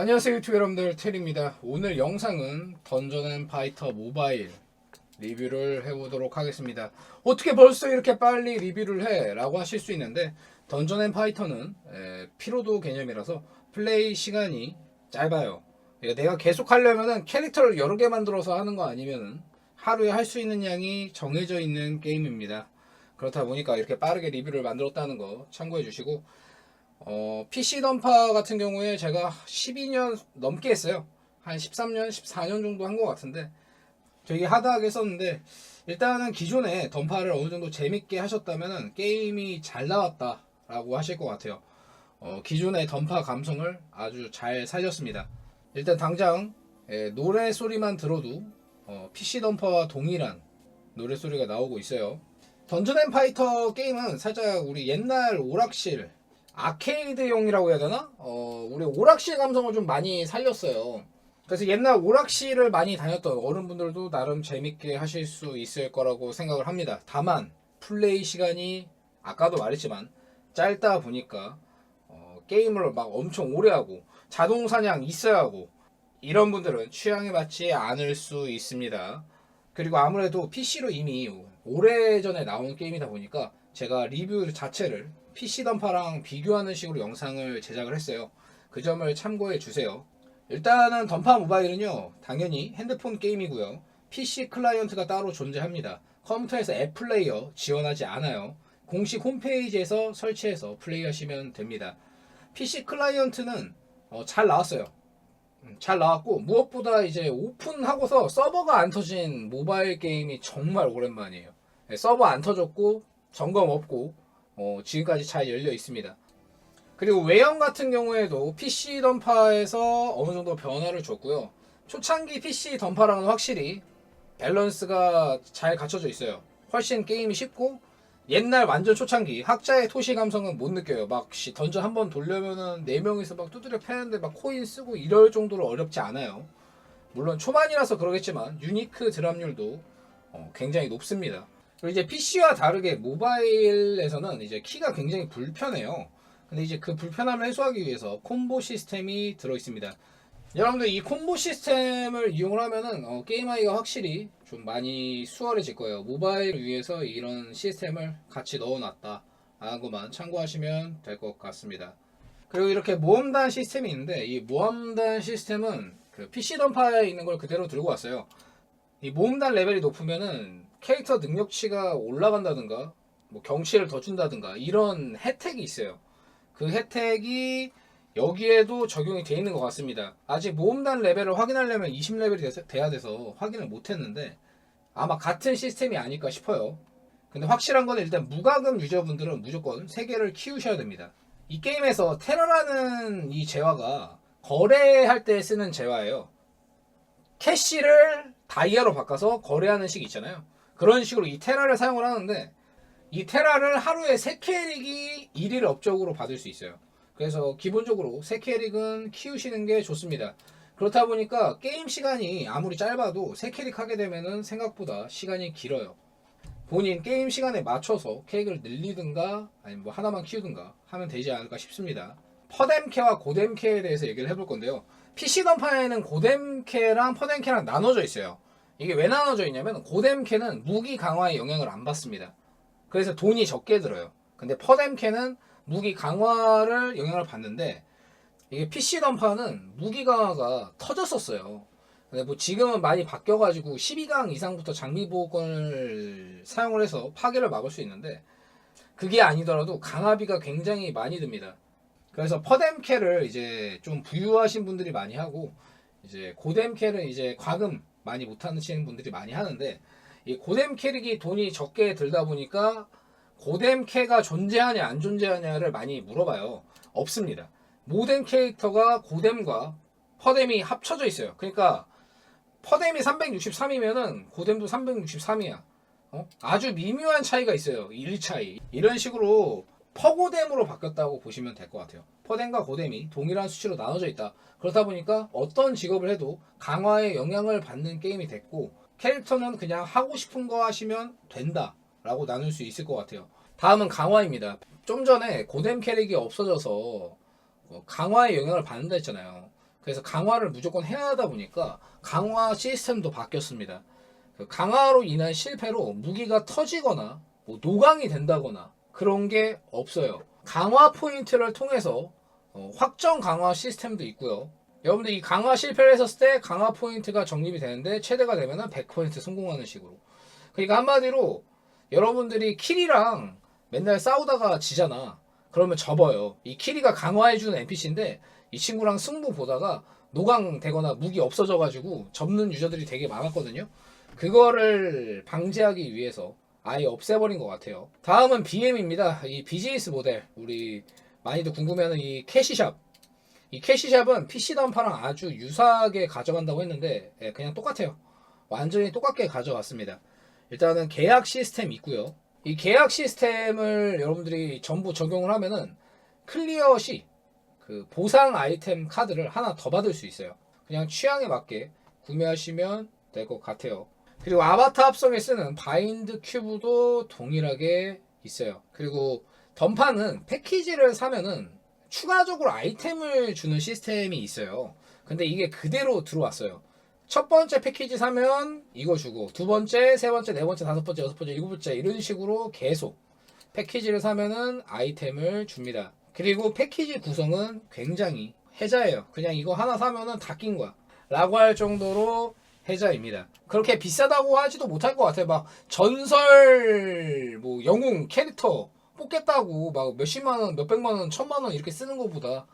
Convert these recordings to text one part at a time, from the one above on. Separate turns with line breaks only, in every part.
안녕하세요 유튜브 여러분들 텔입니다 오늘 영상은 던전앤파이터 모바일 리뷰를 해보도록 하겠습니다 어떻게 벌써 이렇게 빨리 리뷰를 해 라고 하실 수 있는데 던전앤파이터는 피로도 개념이라서 플레이 시간이 짧아요 그러니까 내가 계속 하려면 캐릭터를 여러 개 만들어서 하는 거 아니면 하루에 할 수 있는 양이 정해져 있는 게임입니다 그렇다 보니까 이렇게 빠르게 리뷰를 만들었다는 거 참고해 주시고 어, PC 던파 같은 경우에 제가 12년 넘게 했어요. 한 13년, 14년 정도 한 것 같은데 되게 하다하게 썼는데 일단은 기존에 던파를 어느 정도 재밌게 하셨다면 게임이 잘 나왔다라고 하실 것 같아요. 어, 기존의 던파 감성을 아주 잘 살렸습니다. 일단 당장 예, 노래 소리만 들어도 어, PC 던파와 동일한 노래 소리가 나오고 있어요. 던전 앤 파이터 게임은 살짝 우리 옛날 오락실 아케이드용이라고 해야 되나? 어, 우리 오락실 감성을 좀 많이 살렸어요. 그래서 옛날 오락실을 많이 다녔던 어른분들도 나름 재밌게 하실 수 있을 거라고 생각을 합니다. 다만 플레이 시간이 아까도 말했지만 짧다 보니까 어, 게임을 막 엄청 오래 하고 자동 사냥 있어야 하고 이런 분들은 취향에 맞지 않을 수 있습니다. 그리고 아무래도 PC로 이미 오래전에 나온 게임이다 보니까 제가 리뷰 자체를 PC 던파랑 비교하는 식으로 영상을 제작을 했어요. 그 점을 참고해 주세요. 일단은 던파 모바일은요, 당연히 핸드폰 게임이고요. PC 클라이언트가 따로 존재합니다. 컴퓨터에서 앱 플레이어 지원하지 않아요. 공식 홈페이지에서 설치해서 플레이하시면 됩니다. PC 클라이언트는 어, 잘 나왔어요. 음, 잘 나왔고 무엇보다 이제 오픈하고서 서버가 안 터진 모바일 게임이 정말 오랜만이에요. 네, 서버 안 터졌고 점검 없고 어, 지금까지 잘 열려 있습니다. 그리고 외형 같은 경우에도 PC 던파에서 어느 정도 변화를 줬고요. 초창기 PC 던파랑은 확실히 밸런스가 잘 갖춰져 있어요. 훨씬 게임이 쉽고 옛날 완전 초창기 학자의 토시 감성은 못 느껴요. 막 던전 한 번 돌려면은 4명이서 막 두드려 패는데 막 코인 쓰고 이럴 정도로 어렵지 않아요. 물론 초반이라서 그러겠지만 유니크 드랍률도 어, 굉장히 높습니다. 이제 PC와 다르게 모바일에서는 이제 키가 굉장히 불편해요. 근데 이제 그 불편함을 해소하기 위해서 콤보 시스템이 들어 있습니다. 여러분들 이 콤보 시스템을 이용을 하면은 어, 게임아이가 확실히 좀 많이 수월해질 거예요. 모바일 위해서 이런 시스템을 같이 넣어놨다. 라는 것만 참고하시면 될 것 같습니다. 그리고 이렇게 모험단 시스템이 있는데 이 모험단 시스템은 그 PC 던파에 있는 걸 그대로 들고 왔어요. 이 모험단 레벨이 높으면은 캐릭터 능력치가 올라간다든가 뭐 경치를 더 준다든가 이런 혜택이 있어요. 그 혜택이 여기에도 적용이 되어 있는 것 같습니다. 아직 모험단 레벨을 확인하려면 20레벨이 돼야 돼서 확인을 못 했는데 아마 같은 시스템이 아닐까 싶어요. 근데 확실한 거는 일단 무과금 유저분들은 무조건 세계를 키우셔야 됩니다. 이 게임에서 테러라는 이 재화가 거래할 때 쓰는 재화예요. 캐시를 다이아로 바꿔서 거래하는 식이 있잖아요. 그런 식으로 이 테라를 사용을 하는데 이 테라를 하루에 3캐릭이 1일 업적으로 받을 수 있어요. 그래서 기본적으로 3캐릭은 키우시는 게 좋습니다. 그렇다 보니까 게임 시간이 아무리 짧아도 3캐릭 하게 되면은 생각보다 시간이 길어요. 본인 게임 시간에 맞춰서 케이을 늘리든가 아니면 뭐 하나만 키우든가 하면 되지 않을까 싶습니다. 퍼뎀케와 고뎀케에 대해서 얘기를 해볼 건데요. PC 던파에는 고뎀케랑 퍼뎀케랑 나눠져 있어요. 이게 왜 나눠져 있냐면 고뎀캐는 무기 강화에 영향을 안 받습니다. 그래서 돈이 적게 들어요. 근데 퍼뎀캐는 무기 강화를 영향을 받는데 이게 PC 던파는 무기 강화가 터졌었어요. 근데 뭐 지금은 많이 바뀌어가지고 12강 이상부터 장비 보호권을 사용을 해서 파괴를 막을 수 있는데 그게 아니더라도 강화비가 굉장히 많이 듭니다. 그래서 퍼뎀캐를 이제 좀 부유하신 분들이 많이 하고 이제 고뎀캐를 이제 과금 많이 못하시는 분들이 많이 하는데 이 고뎀 캐릭이 돈이 적게 들다 보니까 고뎀 캐가 존재하냐 안 존재하냐를 많이 물어봐요. 없습니다. 모뎀 캐릭터가 고뎀과 퍼뎀이 합쳐져 있어요. 그러니까 퍼뎀이 363이면은 고뎀도 363이야. 어? 아주 미묘한 차이가 있어요. 1 차이. 이런 식으로 퍼고댐으로 바뀌었다고 보시면 될 것 같아요. 퍼댐과 고댐이 동일한 수치로 나눠져 있다. 그렇다 보니까 어떤 직업을 해도 강화에 영향을 받는 게임이 됐고 캐릭터는 그냥 하고 싶은 거 하시면 된다 라고 나눌 수 있을 것 같아요. 다음은 강화입니다. 좀 전에 고댐 캐릭이 없어져서 강화에 영향을 받는다 했잖아요. 그래서 강화를 무조건 해야 하다 보니까 강화 시스템도 바뀌었습니다. 그 강화로 인한 실패로 무기가 터지거나 뭐 노강이 된다거나 그런 게 없어요. 강화 포인트를 통해서 어, 확정 강화 시스템도 있고요. 여러분들 이 강화 실패를 했었을 때 강화 포인트가 적립이 되는데 최대가 되면 100% 성공하는 식으로. 그러니까 한마디로 여러분들이 키리랑 맨날 싸우다가 지잖아. 그러면 접어요. 이 키리가 강화해주는 NPC인데 이 친구랑 승부 보다가 노강되거나 무기 없어져가지고 접는 유저들이 되게 많았거든요. 그거를 방지하기 위해서 아예 없애버린 것 같아요. 다음은 BM입니다. 이 BGS 모델 우리 많이도 궁금해하는 이 캐시샵 이 캐시샵은 PC 단파랑 아주 유사하게 가져간다고 했는데 예, 그냥 똑같아요. 완전히 똑같게 가져왔습니다. 일단은 계약 시스템 있고요. 이 계약 시스템을 여러분들이 전부 적용을 하면은 클리어 시 그 보상 아이템 카드를 하나 더 받을 수 있어요. 그냥 취향에 맞게 구매하시면 될 것 같아요. 그리고 아바타 합성에 쓰는 바인드 큐브도 동일하게 있어요. 그리고 던파는 패키지를 사면은 추가적으로 아이템을 주는 시스템이 있어요. 근데 이게 그대로 들어왔어요. 첫 번째 패키지 사면 이거 주고 두 번째, 세 번째, 네 번째, 다섯 번째, 여섯 번째, 일곱 번째 이런 식으로 계속 패키지를 사면은 아이템을 줍니다. 그리고 패키지 구성은 굉장히 해자예요. 그냥 이거 하나 사면은 다 낀 거야. 라고 할 정도로 해자입니다. 그렇게 비싸다고 하지도 못할 것 같아요. 막 전설 뭐 영웅 캐릭터 뽑겠다고 막 몇십만 원, 몇백만 원, 천만 원 이렇게 쓰는 것보다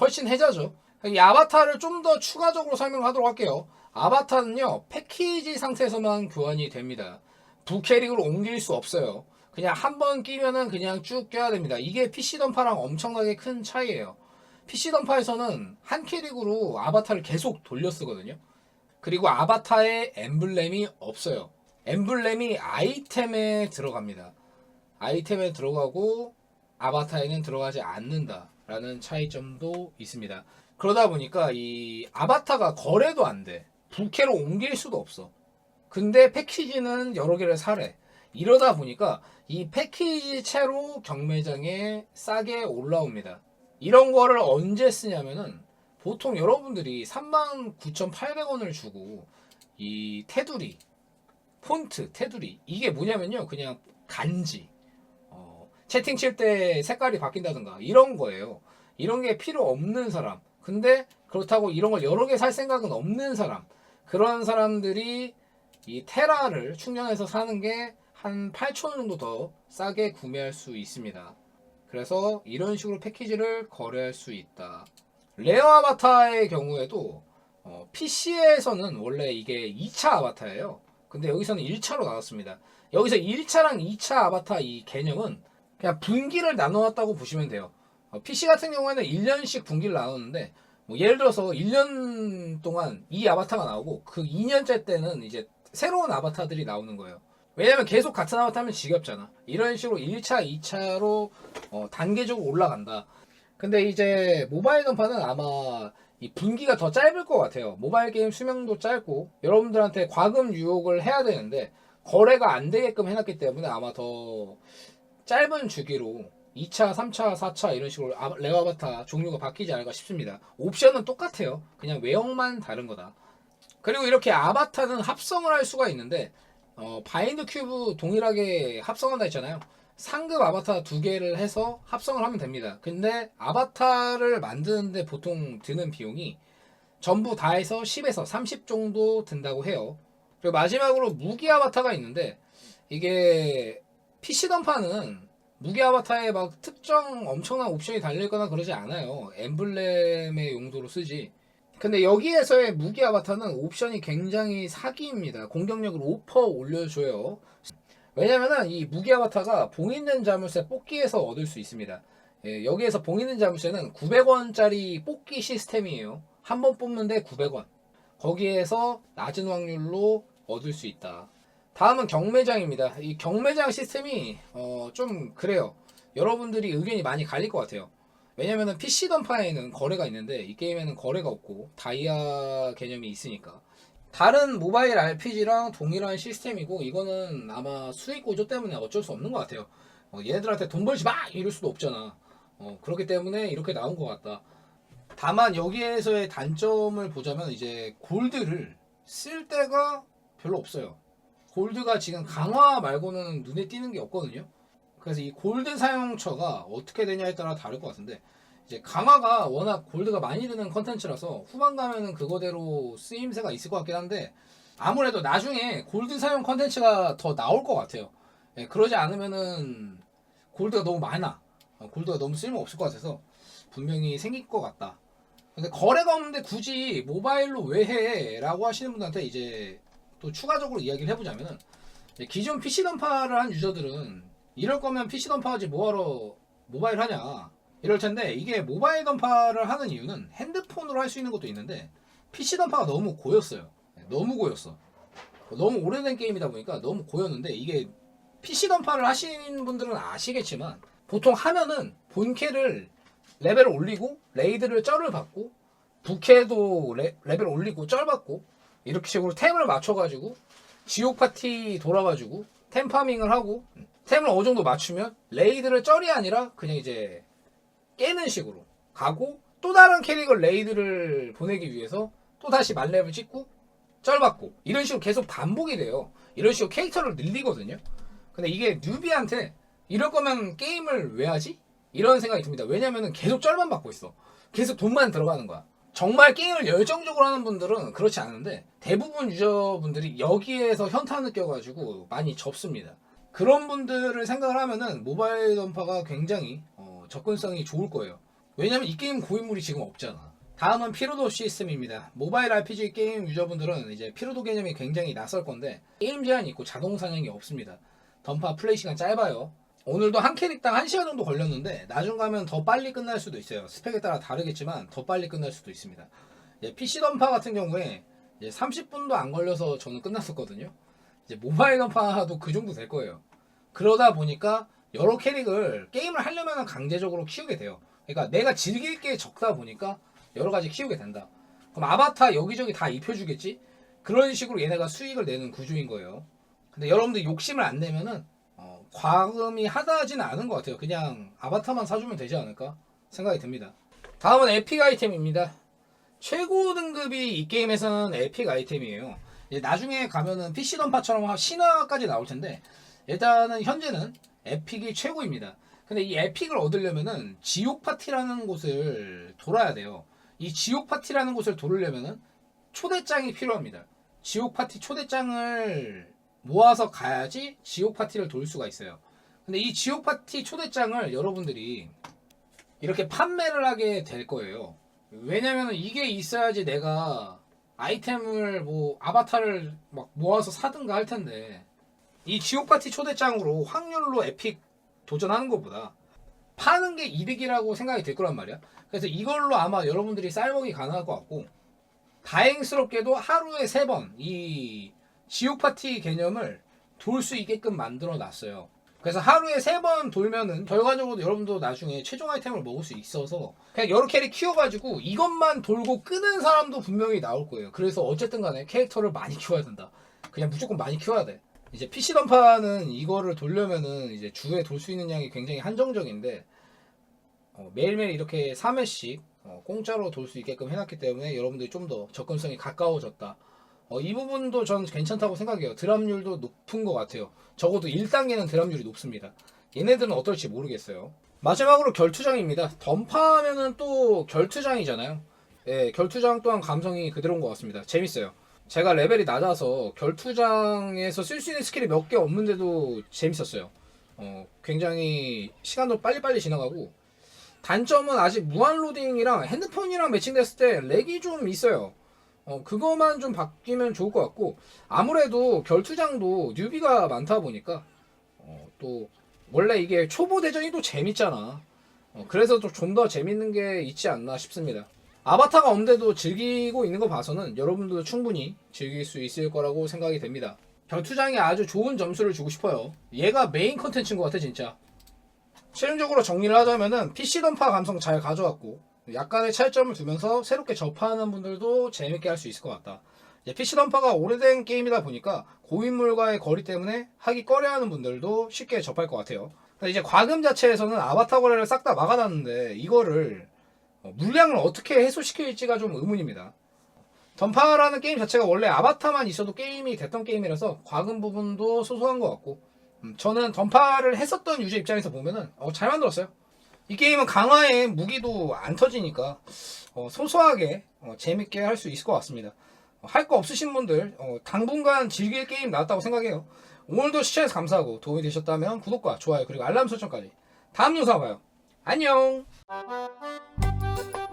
훨씬 해자죠. 이 아바타를 좀 더 추가적으로 설명하도록 할게요. 아바타는요 패키지 상태에서만 교환이 됩니다. 부캐릭으로 옮길 수 없어요. 그냥 한 번 끼면은 그냥 쭉 껴야 됩니다. 이게 PC 던파랑 엄청나게 큰 차이예요. PC 던파에서는 한 캐릭으로 아바타를 계속 돌려 쓰거든요. 그리고 아바타에 엠블렘이 없어요. 엠블렘이 아이템에 들어갑니다. 아이템에 들어가고 아바타에는 들어가지 않는다라는 차이점도 있습니다. 그러다 보니까 이 아바타가 거래도 안 돼. 부캐로 옮길 수도 없어. 근데 패키지는 여러 개를 사래. 이러다 보니까 이 패키지 채로 경매장에 싸게 올라옵니다. 이런 거를 언제 쓰냐면은 보통 여러분들이 39,800원을 주고 이 테두리, 폰트, 테두리 이게 뭐냐면요. 그냥 간지. 어, 채팅 칠 때 색깔이 바뀐다든가 이런 거예요. 이런 게 필요 없는 사람. 근데 그렇다고 이런 걸 여러 개 살 생각은 없는 사람. 그런 사람들이 이 테라를 충전해서 사는 게 한8천원 정도 더 싸게 구매할 수 있습니다. 그래서 이런 식으로 패키지를 거래할 수 있다. 레어 아바타의 경우에도 어, PC에서는 원래 이게 2차 아바타예요. 근데 여기서는 1차로 나왔습니다. 여기서 1차랑 2차 아바타 이 개념은 그냥 분기를 나눠왔다고 보시면 돼요. 어, PC 같은 경우에는 1년씩 분기를 나누는데 뭐 예를 들어서 1년 동안 이 아바타가 나오고 그 2년째 때는 이제 새로운 아바타들이 나오는 거예요. 왜냐면 계속 같은 아바타면 지겹잖아. 이런 식으로 1차, 2차로 어, 단계적으로 올라간다. 근데 이제 모바일 간판은 아마 이 분기가 더 짧을 것 같아요. 모바일 게임 수명도 짧고 여러분들한테 과금 유혹을 해야 되는데 거래가 안 되게끔 해놨기 때문에 아마 더 짧은 주기로 2차, 3차, 4차 이런 식으로 아, 레아바타 종류가 바뀌지 않을까 싶습니다. 옵션은 똑같아요. 그냥 외형만 다른 거다. 그리고 이렇게 아바타는 합성을 할 수가 있는데 어, 바인드 큐브 동일하게 합성한다 했잖아요. 상급 아바타 두 개를 해서 합성을 하면 됩니다. 근데 아바타를 만드는데 보통 드는 비용이 전부 다 해서 10에서 30 정도 든다고 해요. 그리고 마지막으로 무기 아바타가 있는데 이게 PC 던파는 무기 아바타에 막 특정 엄청난 옵션이 달려있거나 그러지 않아요. 엠블렘의 용도로 쓰지. 근데 여기에서의 무기 아바타는 옵션이 굉장히 사기입니다. 공격력을 5% 올려줘요. 왜냐면은 이 무기 아바타가 봉 있는 자물쇠 뽑기에서 얻을 수 있습니다. 예, 여기에서 봉 있는 자물쇠는 900원짜리 뽑기 시스템이에요. 한 번 뽑는데 900원. 거기에서 낮은 확률로 얻을 수 있다. 다음은 경매장입니다. 이 경매장 시스템이 어, 좀 그래요. 여러분들이 의견이 많이 갈릴 것 같아요. 왜냐면은 PC 던파에는 거래가 있는데 이 게임에는 거래가 없고 다이아 개념이 있으니까 다른 모바일 RPG랑 동일한 시스템이고 이거는 아마 수익 구조 때문에 어쩔 수 없는 것 같아요. 어, 얘들한테돈 벌지 마 이럴 수도 없잖아. 어, 그렇기 때문에 이렇게 나온 것 같다. 다만 여기에서의 단점을 보자면 이제 골드를 쓸데가 별로 없어요. 골드가 지금 강화 말고는 눈에 띄는 게 없거든요. 그래서 이 골드 사용처가 어떻게 되냐에 따라 다를 것 같은데 이제 강화가 워낙 골드가 많이 드는 컨텐츠라서 후반 가면은 그거대로 쓰임새가 있을 것 같긴 한데 아무래도 나중에 골드 사용 컨텐츠가 더 나올 것 같아요. 예, 그러지 않으면은 골드가 너무 많아. 어, 골드가 너무 쓸모 없을 것 같아서 분명히 생길 것 같다. 근데 거래가 없는데 굳이 모바일로 왜 해? 라고 하시는 분들한테 이제 또 추가적으로 이야기를 해보자면은 예, 기존 PC 던파를 한 유저들은 이럴 거면 PC 던파하지 뭐하러 모바일 하냐. 이럴 텐데 이게 모바일 던파를 하는 이유는 핸드폰으로 할 수 있는 것도 있는데 PC 던파가 너무 고였어요. 네, 너무 고였어. 너무 오래된 게임이다 보니까 너무 고였는데 이게 PC 던파를 하시는 분들은 아시겠지만 보통 하면은 본캐를 레벨을 올리고 레이드를 쩔을 받고 부캐도 레, 레벨 올리고 쩔 받고 이렇게 식으로 템을 맞춰가지고 지옥 파티 돌아가지고 템 파밍을 하고 템을 어느 정도 맞추면 레이드를 쩔이 아니라 그냥 이제 깨는 식으로 가고 또 다른 캐릭터 레이드를 보내기 위해서 또 다시 만렙을 찍고 쩔받고 이런 식으로 계속 반복이 돼요. 이런 식으로 캐릭터를 늘리거든요. 근데 이게 뉴비한테 이럴 거면 게임을 왜 하지? 이런 생각이 듭니다. 왜냐면은 계속 쩔만 받고 있어. 계속 돈만 들어가는 거야. 정말 게임을 열정적으로 하는 분들은 그렇지 않은데 대부분 유저분들이 여기에서 현타 느껴가지고 많이 접습니다. 그런 분들을 생각을 하면은 모바일 던파가 굉장히 접근성이 좋을 거예요. 왜냐면 이 게임 고인물이 지금 없잖아. 다음은 피로도 시스템입니다. 모바일 RPG 게임 유저분들은 이제 피로도 개념이 굉장히 낯설 건데 게임 제한이 있고 자동 상향이 없습니다. 던파 플레이 시간 짧아요. 오늘도 한 캐릭당 1시간 정도 걸렸는데 나중 가면 더 빨리 끝날 수도 있어요. 스펙에 따라 다르겠지만 더 빨리 끝날 수도 있습니다. PC 예, 던파 같은 경우에 30분도 안 걸려서 저는 끝났었거든요. 이제 모바일 던파도 그 정도 될 거예요. 그러다 보니까 여러 캐릭을 게임을 하려면 강제적으로 키우게 돼요. 그러니까 내가 즐길 게 적다 보니까 여러 가지 키우게 된다. 그럼 아바타 여기저기 다 입혀주겠지? 그런 식으로 얘네가 수익을 내는 구조인 거예요. 근데 여러분들 욕심을 안 내면은 어, 과금이 하다진 않은 것 같아요. 그냥 아바타만 사주면 되지 않을까 생각이 듭니다. 다음은 에픽 아이템입니다. 최고 등급이 이 게임에서는 에픽 아이템이에요. 나중에 가면은 PC 던파처럼 신화까지 나올 텐데 일단은 현재는 에픽이 최고입니다. 근데 이 에픽을 얻으려면은 지옥 파티라는 곳을 돌아야 돼요. 이 지옥 파티라는 곳을 돌으려면은 초대장이 필요합니다. 지옥 파티 초대장을 모아서 가야지 지옥 파티를 돌 수가 있어요. 근데 이 지옥 파티 초대장을 여러분들이 이렇게 판매를 하게 될 거예요. 왜냐면 이게 있어야지 내가 아이템을 뭐 아바타를 막 모아서 사든가 할 텐데 이 지옥파티 초대장으로 확률로 에픽 도전하는 것보다 파는 게 이득이라고 생각이 될 거란 말이야. 그래서 이걸로 아마 여러분들이 쌀먹이 가능할 것 같고 다행스럽게도 하루에 세 번 이 지옥파티 개념을 돌 수 있게끔 만들어 놨어요. 그래서 하루에 세 번 돌면은 결과적으로 여러분도 나중에 최종 아이템을 먹을 수 있어서 그냥 여러 캐릭 키워가지고 이것만 돌고 끄는 사람도 분명히 나올 거예요. 그래서 어쨌든 간에 캐릭터를 많이 키워야 된다. 그냥 무조건 많이 키워야 돼. 이제 PC 던파는 이거를 돌려면은 이제 주에 돌 수 있는 양이 굉장히 한정적인데 어, 매일매일 이렇게 3회씩 어, 공짜로 돌 수 있게끔 해놨기 때문에 여러분들이 좀 더 접근성이 가까워졌다. 어, 이 부분도 전 괜찮다고 생각해요. 드랍률도 높은 것 같아요. 적어도 1단계는 드랍률이 높습니다. 얘네들은 어떨지 모르겠어요. 마지막으로 결투장입니다. 던파하면은 또 결투장이잖아요. 예, 결투장 또한 감성이 그대로인 것 같습니다. 재밌어요. 제가 레벨이 낮아서 결투장에서 쓸 수 있는 스킬이 몇 개 없는데도 재밌었어요. 어, 굉장히 시간도 빨리빨리 지나가고 단점은 아직 무한로딩이랑 핸드폰이랑 매칭됐을 때 렉이 좀 있어요. 어, 그거만 좀 바뀌면 좋을 것 같고 아무래도 결투장도 뉴비가 많다 보니까 어, 또 원래 이게 초보 대전이 또 재밌잖아. 어, 그래서 좀 더 재밌는 게 있지 않나 싶습니다. 아바타가 없는데도 즐기고 있는 거 봐서는 여러분들도 충분히 즐길 수 있을 거라고 생각이 됩니다. 별투장에 아주 좋은 점수를 주고 싶어요. 얘가 메인 컨텐츠인 것 같아 진짜. 최종적으로 정리를 하자면은 PC 던파 감성 잘 가져왔고 약간의 차이점을 두면서 새롭게 접하는 분들도 재밌게 할 수 있을 것 같다. PC 던파가 오래된 게임이다 보니까 고인물과의 거리 때문에 하기 꺼려하는 분들도 쉽게 접할 것 같아요. 이제 과금 자체에서는 아바타 거래를 싹 다 막아놨는데 이거를 어, 물량을 어떻게 해소시킬지가 좀 의문입니다. 던파라는 게임 자체가 원래 아바타만 있어도 게임이 됐던 게임이라서 과금 부분도 소소한 것 같고 음, 저는 던파를 했었던 유저 입장에서 보면은 어, 잘 만들었어요. 이 게임은 강화에 무기도 안 터지니까 어, 소소하게 어, 재밌게 할 수 있을 것 같습니다. 어, 할거 없으신 분들 어, 당분간 즐길 게임 나왔다고 생각해요. 오늘도 시청해서 감사하고 도움이 되셨다면 구독과 좋아요 그리고 알람 설정까지 다음 영상 봐요. 안녕 どどどど。